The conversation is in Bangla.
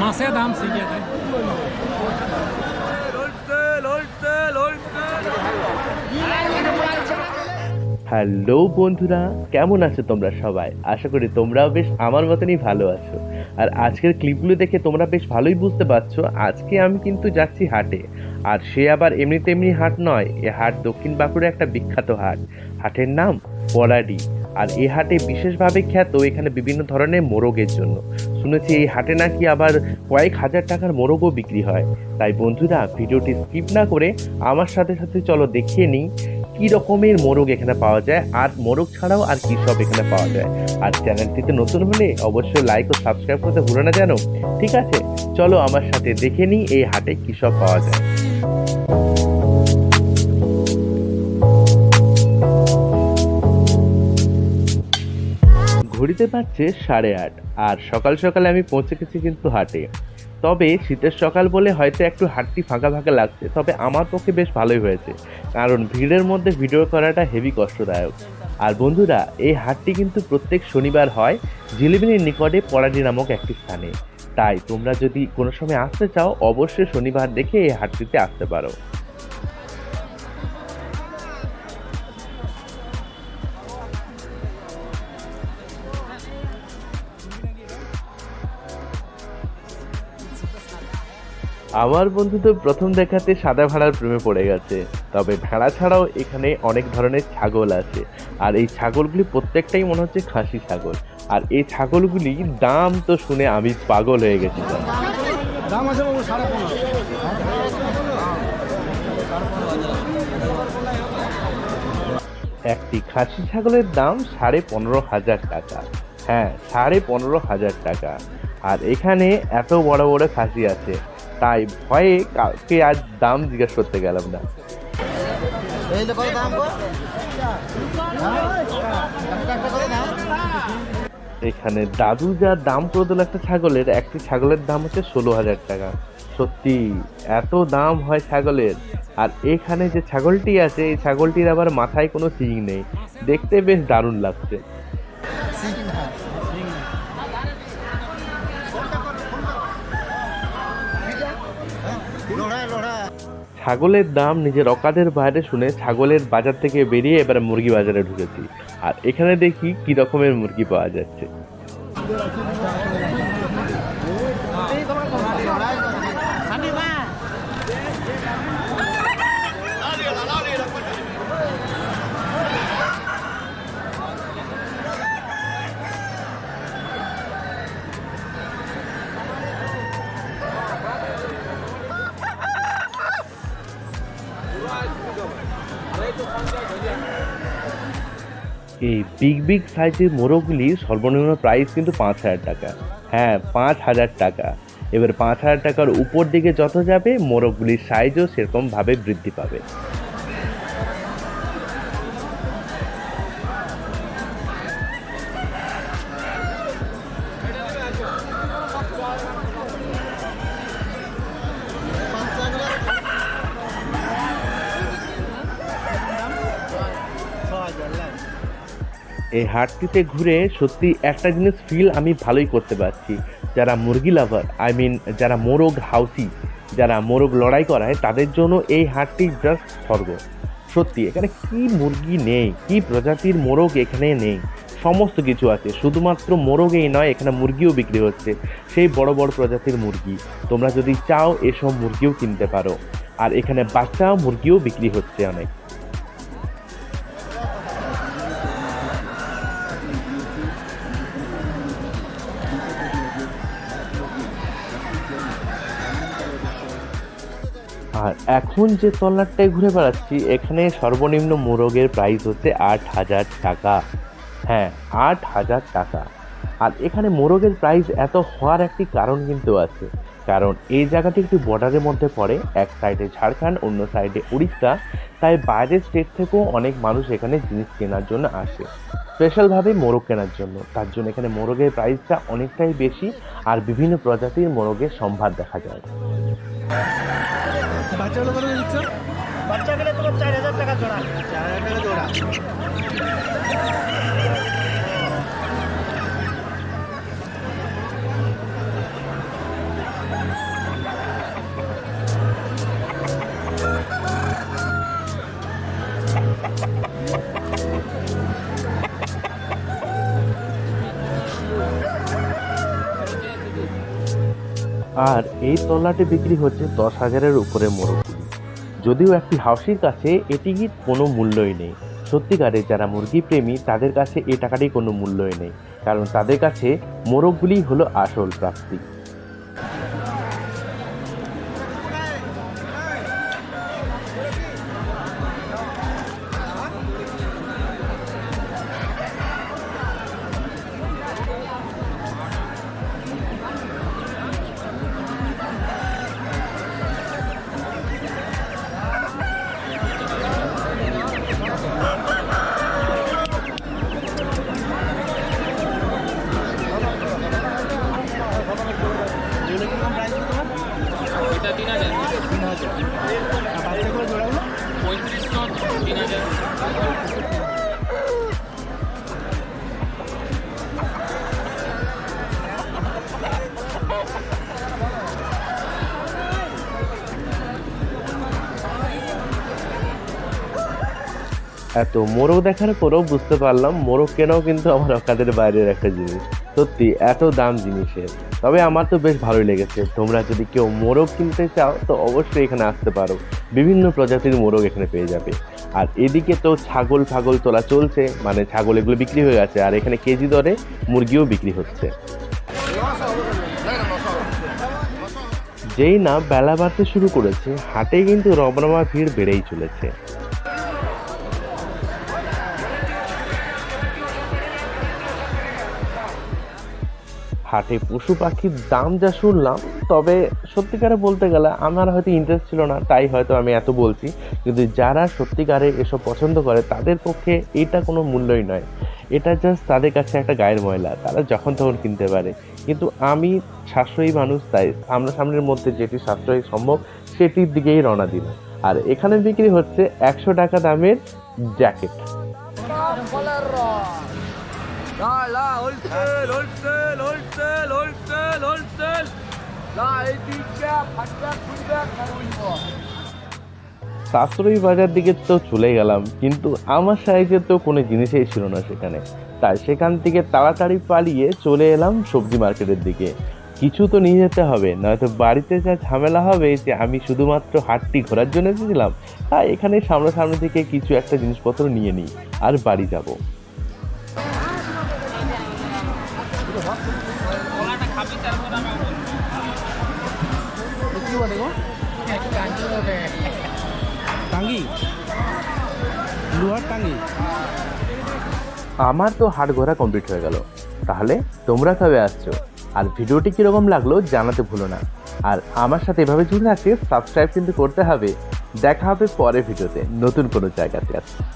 মাছের দাম শিখে হ্যালো বন্ধুরা, কেমন আছো তোমরা সবাই? আশা করি তোমরাও বেশ আমার মতনই ভালো আছো। আর আজকের ক্লিপগুলো দেখে তোমরা বেশ ভালোই বুঝতে পারছ, আজকে আমি কিন্তু যাচ্ছি হাটে। আর সে আবার এমনি তেমনি হাট নয়, এ হাট দক্ষিণ বাঁকুড়ে একটা বিখ্যাত হাট। হাটের নাম পলাডি। আর এই হাটে বিশেষভাবে খ্যাত এখানে বিভিন্ন ধরনের মোরগের জন্য। শুনেছি এই হাটে নাকি আবার কয়েক হাজার টাকার মোরগও বিক্রি হয়। তাই বন্ধুরা, ভিডিওটি স্কিপ না করে আমার সাথে সাথে চলো দেখিয়ে নিই কী রকমের মোরগ এখানে পাওয়া যায় আর মোরগ ছাড়াও আর কী সব এখানে পাওয়া যায়। আর চ্যানেলটিতে নতুন হলে অবশ্যই লাইক ও সাবস্ক্রাইব করতে ভুলো না জানো ঠিক আছে, চলো আমার সাথে দেখে নিই এই হাটে কী সব পাওয়া যায়। ঘড়িতে পাচ্ছে সাড়ে আট, আর সকাল সকালে আমি পৌঁছে গেছি কিন্তু হাটে। তবে শীতের সকাল বলে হয়তো একটু হাটটি ফাঁকা ফাঁকা লাগছে, তবে আমার পক্ষে বেশ ভালোই হয়েছে, কারণ ভিড়ের মধ্যে ভিডিও করাটা হেভি কষ্টদায়ক। আর বন্ধুরা, এই হাটটি কিন্তু প্রত্যেক শনিবার হয় জিলিবিনির নিকটে পড়াডি নামক একটি স্থানে। তাই তোমরা যদি কোনো সময় আসতে চাও, অবশ্যই শনিবার দেখে এই হাটটিতে আসতে পারো। আমার বন্ধু তো প্রথম দেখাতে সাদা ভেড়ার প্রেমে পড়ে গেছে। তবে ভেড়া ছাড়াও এখানে অনেক ধরনের ছাগল আছে। আর এই ছাগলগুলি প্রত্যেকটাই মনে হচ্ছে খাসি ছাগল। আর এই ছাগলগুলি দাম তো শুনে আমি পাগল হয়ে গেছি। দাম আছে বাবু সাড়ে একটি খাসি ছাগলের দাম সাড়ে পনেরো হাজার টাকা। হ্যাঁ সাড়ে পনেরো হাজার টাকা। আর এখানে এত বড় বড় খাসি আছে। তাই ভয়ে কাউকে আর দাম জিজ্ঞেস করতে গেলাম না। এখানে দাদু যা দাম করে দিল একটা ছাগলের, একটি ছাগলের দাম হচ্ছে ষোলো হাজার টাকা। সত্যি, এত দাম হয় ছাগলের। আর এখানে যে ছাগলটি আছে, এই ছাগলটির আবার মাথায় কোনো সিং নেই। দেখতে বেশ দারুণ লাগছে। ছাগলের দাম নিজের অকাদের বাইরে শুনে ছাগলের বাজার থেকে বেরিয়ে এবার মুরগি বাজারে ঢুকেছি। আর এখানে দেখি কি রকমের মুরগি পাওয়া যাচ্ছে। এই বিগ বিগ সাইজের মোরগগুলি সর্বনিম্ন প্রাইস কিন্তু পাঁচ হাজার টাকা। হ্যাঁ পাঁচ হাজার টাকা। এবার পাঁচ হাজার টাকার উপর দিকে যত যাবে, মোরগগুলির সাইজও সেরকমভাবে বৃদ্ধি পাবে। এই হাটটিতে ঘুরে সত্যি একটা জিনিস ফিল আমি ভালোই করতে পারছি। যারা মুরগি লাভার আই মিন যারা মোরগ হাউসি যারা মোরগ লড়াই করায়, তাদের জন্য এই হাটটি জাস্ট স্বর্গ। সত্যি, এখানে কি মুরগি নেই? কি প্রজাতির মোরগ এখানে নেই? সমস্ত কিছু আছে, শুধুমাত্র মোরগেই নয়, এখানে মুরগিও বিক্রি হচ্ছে। সেই বড় বড় প্রজাতির মুরগি, তোমরা যদি চাও এসব মুরগিও কিনতে পারো। আর এখানে বাচ্চা মুরগিও বিক্রি হচ্ছে অনেক। আর এখন যে তল্লাটটায় ঘুরে বেড়াচ্ছি, এখানে সর্বনিম্ন মোরগের প্রাইস হচ্ছে আট হাজার টাকা। হ্যাঁ আট হাজার টাকা। আর এখানে মোরগের প্রাইস এত হওয়ার একটি কারণ কিন্তু আছে। কারণ এই জায়গাটি একটি বর্ডারের মধ্যে পড়ে। এক সাইডে ঝাড়খণ্ড, অন্য সাইডে উড়িষ্যা। তাই বাইরের স্টেট থেকেও অনেক মানুষ এখানে জিনিস কেনার জন্য আসে। স্পেশালভাবে মোরগ কেনার জন্য। তার জন্য এখানে মোরগের প্রাইসটা অনেকটাই বেশি। আর বিভিন্ন প্রজাতির মোরগের সম্ভার দেখা যায়। বাচ্চাগুলো কত দিচ্ছ বাচ্চা গেলে তোমার চার হাজার টাকা জোড়া। চার হাজার টাকা জোড়া। আর এই তল্লাটে বিক্রি হচ্ছে দশ হাজারের উপরে মোরগগুলি যদিও একটি হাউসির কাছে এটির কোনো মূল্যই নেই। সত্যিকারে যারা মুরগি প্রেমী, তাদের কাছে এ টাকাটি কোনো মূল্যই নেই, কারণ তাদের কাছে মোরগগুলি হলো আসল প্রাপ্তি। এত মোরগ দেখার পরেও বুঝতে পারলাম মোরগ কেনাও কিন্তু আমার অকাদের বাইরের একটা জিনিস। সত্যি, এত দাম জিনিসের। তবে আমার তো বেশ ভালোই লেগেছে। তোমরা যদি কেউ মোরগ কিনতে চাও, তো অবশ্যই এখানে আসতে পারো। বিভিন্ন প্রজাতির মোরগ এখানে পেয়ে যাবে। আর এদিকে তো ছাগল ফাগল তোলা চলছে। মানে ছাগল এগুলো বিক্রি হয়ে গেছে। আর এখানে কেজি দরে মুরগিও বিক্রি হচ্ছে। যেই না, বেলা বাড়তে শুরু করেছে। হাটে কিন্তু রমরমা ভিড় বেড়েই চলেছে। হাটে পশু পাখির দাম যা শুনলাম, তবে সত্যিকারে বলতে গেলে আমার হয়তো ইন্টারেস্ট ছিল না, তাই হয়তো আমি এত বলছি। কিন্তু যারা সত্যিকারে এসব পছন্দ করে, তাদের পক্ষে এটা কোনো মূল্যই নয়। এটা জাস্ট তাদের কাছে একটা গায়ের ময়লা, তারা যখন তখন কিনতে পারে। কিন্তু আমি সাশ্রয়ী মানুষ, তাই সামনাসামনির মধ্যে যেটি সাশ্রয়ী সম্ভব, সেটির দিকেই রওনা দিল আর এখানে বিক্রি হচ্ছে একশো টাকা দামের জ্যাকেট খাইব সাশ্রয়ী বাজার দিকে তো চলে গেলাম, কিন্তু আমার সাইজের তো কোনো জিনিসই ছিল না সেখানে। তাই সেখান থেকে তাড়াতাড়ি পালিয়ে চলে এলাম সবজি মার্কেটের দিকে। কিছু তো নিয়ে যেতে হবে, নয়তো বাড়িতে যা ঝামেলা হবে যে আমি শুধুমাত্র হাটটি ঘোরার জন্য এসেছিলাম, তাই এখানে সামনাসামনি থেকে কিছু একটা জিনিসপত্র নিয়ে নিই, আর বাড়ি যাব। আমার তো হাট ঘোরা কমপ্লিট হয়ে গেল। তাহলে তোমরা কবে আসছো? আর ভিডিওটি কীরকম লাগল জানাতে ভুলো না। আর আমার সাথে এভাবে জুড়ে থাকতে সাবস্ক্রাইব কিন্তু করতে হবে। দেখা হবে পরের ভিডিওতে নতুন কোনো জায়গাতে।